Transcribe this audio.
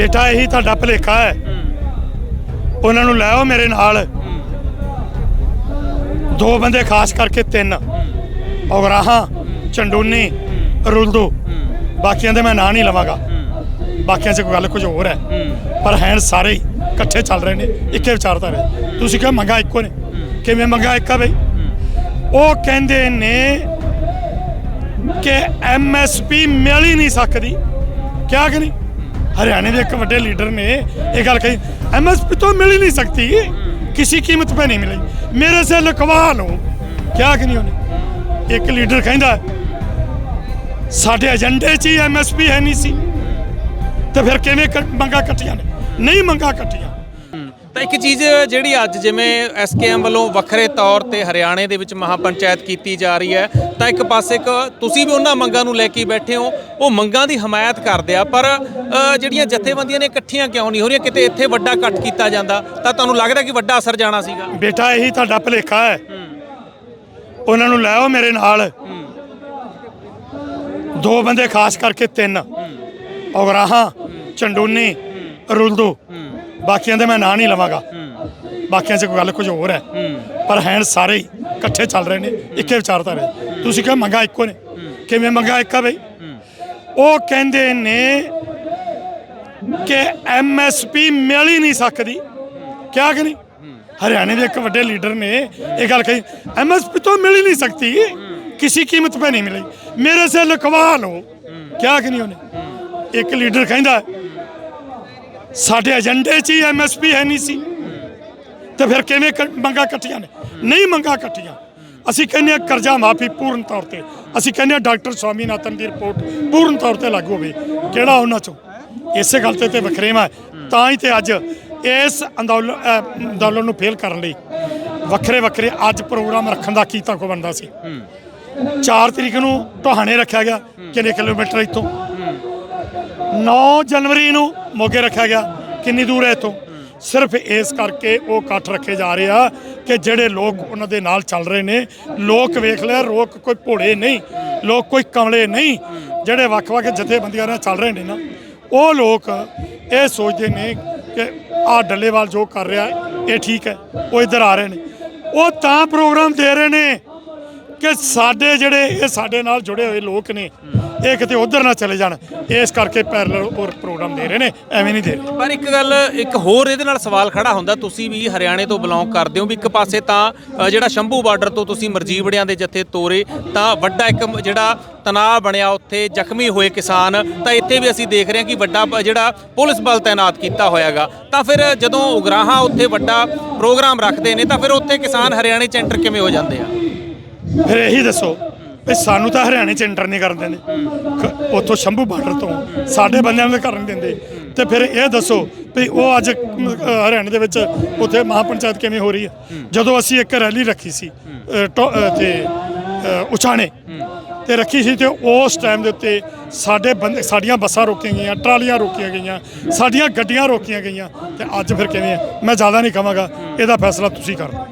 ਬੇਟਾ ਇਹੀ ਤੁਹਾਡਾ ਭਲੇਖਾ ਹੈ। ਉਹਨਾਂ ਨੂੰ ਲੈ ਆਓ ਮੇਰੇ ਨਾਲ। ਦੋ ਬੰਦੇ ਖਾਸ ਕਰਕੇ ਤਿੰਨ। ਔਗਰਾਹਾਂ, ਚੰਡੂਨੀ, ਰੁਲਦੂ। ਬਾਕੀਆਂ ਦੇ ਮੈਂ ਨਾਂ ਨਹੀਂ ਲਵਾਂਗਾ। ਬਾਕੀਆਂ 'ਚ ਕੋਈ ਗੱਲ ਕੁਝ ਹੋਰ ਹੈ। ਪਰ ਹੈਨ ਸਾਰੇ ਇਕੱਠੇ ਚੱਲ ਰਹੇ ਨੇ, ਇੱਕੇ ਵਿਚਾਰਧਾਰਾ ਤੁਸੀਂ ਕਿਹਾ ਮੰਗਾ ਇੱਕੋ ਨੇ। ਕਿਵੇਂ ਮੰਗਾ ਇੱਕਾ ਬਈ? ਉਹ ਕਹਿੰਦੇ ਨੇ ਕਿ ਐਮਐਸਪੀ ਮਿਲ ਹੀ ਨਹੀਂ ਸਕਦੀ। ਕਿਆ ਕਿ ਨਹੀਂ ਹਰਿਆਣੇ ਦੇ ਇੱਕ ਵੱਡੇ ਲੀਡਰ ਨੇ ਇਹ ਗੱਲ ਕਹੀ ਐਮਐਸਪੀ ਤੋਂ ਮਿਲ ਹੀ ਨਹੀਂ ਸਕਤੀ ਕਿਸੇ ਕੀਮਤ 'ਤੇ ਨਹੀਂ ਮਿਲੇਗੀ ਮੇਰੇ ਸੇ ਲਿਖਵਾ ਲਓ ਕਿਆ ਕਿ ਨਹੀਂ ਉਹਨੇ? ਇੱਕ ਲੀਡਰ ਕਹਿੰਦਾ, ਸਾਡੇ ਏਜੰਡੇ 'ਚ ਹੀ ਐਮਐਸਪੀ ਹੈ ਨਹੀਂ ਸੀ। ਤੇ ਫਿਰ ਕਿਵੇਂ ਕ- ਮੰਗਾਂ ਕੱਟੀਆਂ ਨੇ? ਨਹੀਂ ਮੰਗਾਂ ਕੱਟੀਆਂ। ਤਾਂ ਇੱਕ ਚੀਜ਼ ਜਿਹੜੀ ਅੱਜ ਜਿਵੇਂ ਐਸਕੇਐਮ ਵੱਲੋਂ ਵੱਖਰੇ ਤੌਰ ਤੇ ਹਰਿਆਣੇ ਦੇ ਵਿੱਚ ਮਹਾਪੰਚਾਇਤ ਕੀਤੀ ਜਾ ਰਹੀ ਹੈ ਤਾਂ ਇੱਕ ਪਾਸੇ ਇੱਕ ਤੁਸੀਂ ਵੀ ਉਹਨਾਂ ਮੰਗਾਂ ਨੂੰ ਲੈ ਕੇ ਬੈਠੇ ਹੋ ਉਹ ਮੰਗਾਂ ਦੀ ਹਮਾਇਤ ਕਰਦੇ ਆ ਪਰ ਅ, ਜਿਹੜੀਆਂ ਜਥੇਬੰਦੀਆਂ ਨੇ ਇਕੱਠੀਆਂ ਕਿਉਂ ਨਹੀਂ ਹੋ ਰਹੀਆਂ ਕਿਤੇ ਇੱਥੇ ਵੱਡਾ ਇਕੱਠ ਕੀਤਾ ਜਾਂਦਾ ਤਾਂ ਤੁਹਾਨੂੰ ਲੱਗਦਾ ਕਿ ਵੱਡਾ ਅਸਰ ਜਾਣਾ ਸੀਗਾ? ਬੇਟਾ ਇਹੀ ਤੁਹਾਡਾ ਭਲੇਖਾ ਹੈ। ਉਹਨਾਂ ਨੂੰ ਲੈ ਆਓ ਮੇਰੇ ਨਾਲ। ਦੋ ਬੰਦੇ ਖਾਸ ਕਰਕੇ ਤਿੰਨ। ਔਗਰਾਹਾਂ ਚੰਡੂਨੀ ਰੁਲਦੂ। ਬਾਕੀਆਂ ਦੇ ਮੈਂ ਨਾਂ ਨਹੀਂ ਲਵਾਂਗਾ। ਬਾਕੀਆਂ 'ਚ ਕੋਈ ਗੱਲ ਕੁਝ ਹੋਰ ਹੈ। ਪਰ ਹੈਨ ਸਾਰੇ ਹੀ ਇਕੱਠੇ ਚੱਲ ਰਹੇ ਨੇ ਇੱਕੇ ਵਿਚਾਰਧਾਰੇ ਤੁਸੀਂ ਕਿਹਾ ਮੰਗਾ ਇੱਕੋ ਨੇ। ਕਿਵੇਂ ਮੰਗਾ ਇੱਕਾ ਬਈ? ਉਹ ਕਹਿੰਦੇ ਨੇ ਕਿ ਐਮਐਸਪੀ ਮਿਲ ਹੀ ਨਹੀਂ ਸਕਦੀ। ਕਿਆ ਕਿ ਨਹੀਂ? ਹਰਿਆਣੇ ਦੇ ਇੱਕ ਵੱਡੇ ਲੀਡਰ ਨੇ ਇਹ ਗੱਲ ਕਹੀ ਐਮਐਸਪੀ ਤੋਂ ਮਿਲ ਹੀ ਨਹੀਂ ਸਕਤੀ ਕਿਸੇ ਕੀਮਤ 'ਤੇ ਨਹੀਂ ਮਿਲੇਗੀ ਮੇਰੇ ਸੇ ਲਿਖਵਾ ਲਓ। ਕਿਆ ਕਿ ਨਹੀਂ ਉਹਨੇ? ਇੱਕ ਲੀਡਰ ਕਹਿੰਦਾ ਸਾਡੇ ਏਜੰਡੇ 'ਚ ਹੀ ਐਮਐਸਪੀ ਹੈ ਨਹੀਂ ਸੀ। ਤੇ ਫਿਰ ਕਿਵੇਂ ਮੰਗਾਂ ਕੱਟੀਆਂ ਨੇ? ਨਹੀਂ ਮੰਗਾਂ ਕੱਟੀਆਂ। ਅਸੀਂ ਕਹਿੰਦੇ ਹਾਂ ਕਰਜ਼ਾ ਮਾਫੀ ਪੂਰਨ ਤੌਰ ਤੇ। ਅਸੀਂ ਕਹਿੰਦੇ ਹਾਂ ਡਾਕਟਰ ਸਵਾਮੀਨਾਥਨ ਦੀ ਰਿਪੋਰਟ ਪੂਰਨ ਤੌਰ ਤੇ ਲਾਗੂ ਹੋਵੇ। ਕਿਹੜਾ ਉਹਨਾਂ ਚੋਂ? ਇਸੇ ਗੱਲ ਤੇ ਤੇ ਵਖਰੇਵਾ। ਤਾਂ ਹੀ ਤੇ ਅੱਜ ਇਸ ਅੰਦੋਲਨ ਅੰਦੋਲਨ ਨੂੰ ਫੇਲ ਕਰਨ ਲਈ ਵੱਖਰੇ ਵੱਖਰੇ ਅੱਜ ਪ੍ਰੋਗਰਾਮ ਰੱਖਣ ਦਾ ਕੀਤਾ ਕੋ ਬੰਦਾ ਸੀ। 4 ਤਰੀਕ ਨੂੰ ਟੋਹਾਣੇ ਰੱਖਿਆ ਗਿਆ। ਕਿੰਨੇ ਕਿਲੋਮੀਟਰ ਇੱਥੋਂ? 9 ਜਨਵਰੀ ਨੂੰ ਮੋਗੇ ਰੱਖਿਆ ਗਿਆ। ਕਿੰਨੀ ਦੂਰ ਹੈ ਇੱਥੋਂ? ਸਿਰਫ ਇਸ ਕਰਕੇ ਉਹ ਇਕੱਠ ਰੱਖੇ ਜਾ ਰਹੇ ਆ ਕਿ ਜਿਹੜੇ ਲੋਕ ਉਹਨਾਂ ਦੇ ਨਾਲ ਚੱਲ ਰਹੇ ਨੇ, ਲੋਕ ਵੇਖ ਲਿਆ, ਲੋਕ ਕੋਈ ਭੋੜੇ ਨਹੀਂ, ਲੋਕ ਕੋਈ ਕਮਲੇ ਨਹੀਂ, ਜਿਹੜੇ ਵੱਖ-ਵੱਖ ਜਥੇਬੰਦੀਆਂ ਨਾਲ ਚੱਲ ਰਹੇ ਨੇ ਨਾ, ਉਹ ਲੋਕ ਇਹ ਸੋਚਦੇ ਨੇ ਕਿ ਆਹ ਡੱਲੇਵਾਲ ਜੋ ਕਰ ਰਿਹਾ, ਇਹ ਠੀਕ ਹੈ, ਉਹ ਇੱਧਰ ਆ ਰਹੇ ਨੇ। ਉਹ ਤਾਂ ਪ੍ਰੋਗਰਾਮ ਦੇ ਰਹੇ ਨੇ ਕਿ ਸਾਡੇ ਜਿਹੜੇ, ਇਹ ਸਾਡੇ ਨਾਲ ਜੁੜੇ ਹੋਏ ਲੋਕ ਨੇ ਇਹ ਕਿਤੇ ਉਧਰ ਨਾ ਚਲੇ ਜਾਣ। ਇਸ ਕਰਕੇ ਪੈਰਲਲ ਹੋਰ ਪ੍ਰੋਗਰਾਮ ਦੇ ਰਹੇ ਨੇ ਐਵੇਂ ਨਹੀਂ ਦੇ ਰਹੇ। ਪਰ ਇੱਕ ਗੱਲ ਇੱਕ ਹੋਰ ਇਹਦੇ ਨਾਲ ਸਵਾਲ ਖੜਾ ਹੁੰਦਾ ਤੁਸੀਂ ਵੀ ਹਰਿਆਣੇ ਤੋਂ ਬਿਲੋਂਗ ਕਰਦੇ ਹੋ ਵੀ ਇੱਕ ਪਾਸੇ ਤਾਂ ਜਿਹੜਾ ਸ਼ੰਭੂ ਬਾਰਡਰ ਤੋਂ ਤੁਸੀਂ ਮਰਜੀਵੜਿਆਂ ਦੇ ਜਥੇ ਤੋਰੇ ਤਾਂ ਵੱਡਾ ਇੱਕ ਜਿਹੜਾ ਤਣਾਅ ਬਣਿਆ ਉੱਥੇ ਜ਼ਖਮੀ ਹੋਏ ਕਿਸਾਨ ਤਾਂ ਇੱਥੇ ਵੀ ਅਸੀਂ ਦੇਖ ਰਹੇ ਹਾਂ ਕਿ ਵੱਡਾ ਜਿਹੜਾ ਪੁਲਿਸ ਬਲ ਤਾਇਨਾਤ ਕੀਤਾ ਹੋਇਆਗਾ। ਤਾਂ ਫਿਰ ਜਦੋਂ ਉਗਰਾਹਾਂ ਉੱਥੇ ਵੱਡਾ ਪ੍ਰੋਗਰਾਮ ਰੱਖਦੇ ਨੇ ਤਾਂ ਫਿਰ ਉੱਥੇ ਕਿਸਾਨ ਹਰਿਆਣੇ ਚ ਐਂਟਰ ਕਿਵੇਂ ਹੋ ਜਾਂਦੇ ਆ? ਫਿਰ ਇਹੀ ਦੱਸੋ ਵੀ ਸਾਨੂੰ ਤਾਂ ਹਰਿਆਣੇ ਚ ਇੰਟਰ ਨਹੀਂ ਕਰਨ ਦਿੰਦੇ। ਖ- ਉੱਥੋਂ ਸ਼ੰਭੂ ਬਾਰਡਰ ਤੋਂ ਸਾਡੇ ਬੰਦਿਆਂ ਨੂੰ ਤਾਂ ਕਰਨ ਦਿੰਦੇ। ਤੇ ਫਿਰ ਇਹ ਦੱਸੋ ਵੀ ਉਹ ਅੱਜ ਹਰਿਆਣੇ ਦੇ ਵਿੱਚ ਉੱਥੇ ਮਹਾਪੰਚਾਇਤ ਕਿਵੇਂ ਹੋ ਰਹੀ ਹੈ? ਜਦੋਂ ਅਸੀਂ ਇੱਕ ਰੈਲੀ ਰੱਖੀ ਸੀ ਟੋ- ਅ, ਤੇ ਉਚਾਣੇ ਤੇ ਰੱਖੀ ਸੀ ਤੇ ਉਸ ਟਾਈਮ ਦੇ ਉੱਤੇ ਸਾਡੇ ਬੰਦੇ ਸਾਡੀਆਂ ਬੱਸਾਂ ਰੋਕੀਆਂ ਗਈਆਂ ਟਰਾਲੀਆਂ ਰੋਕੀਆਂ ਗਈਆਂ ਸਾਡੀਆਂ ਗੱਡੀਆਂ ਰੋਕੀਆਂ ਗਈਆਂ ਤੇ ਅੱਜ ਫਿਰ ਕਿਵੇਂ ਹੈ? ਮੈਂ ਜ਼ਿਆਦਾ ਨਹੀਂ ਕਹਾਂਗਾ ਇਹਦਾ ਫੈਸਲਾ ਤੁਸੀਂ ਕਰੋ।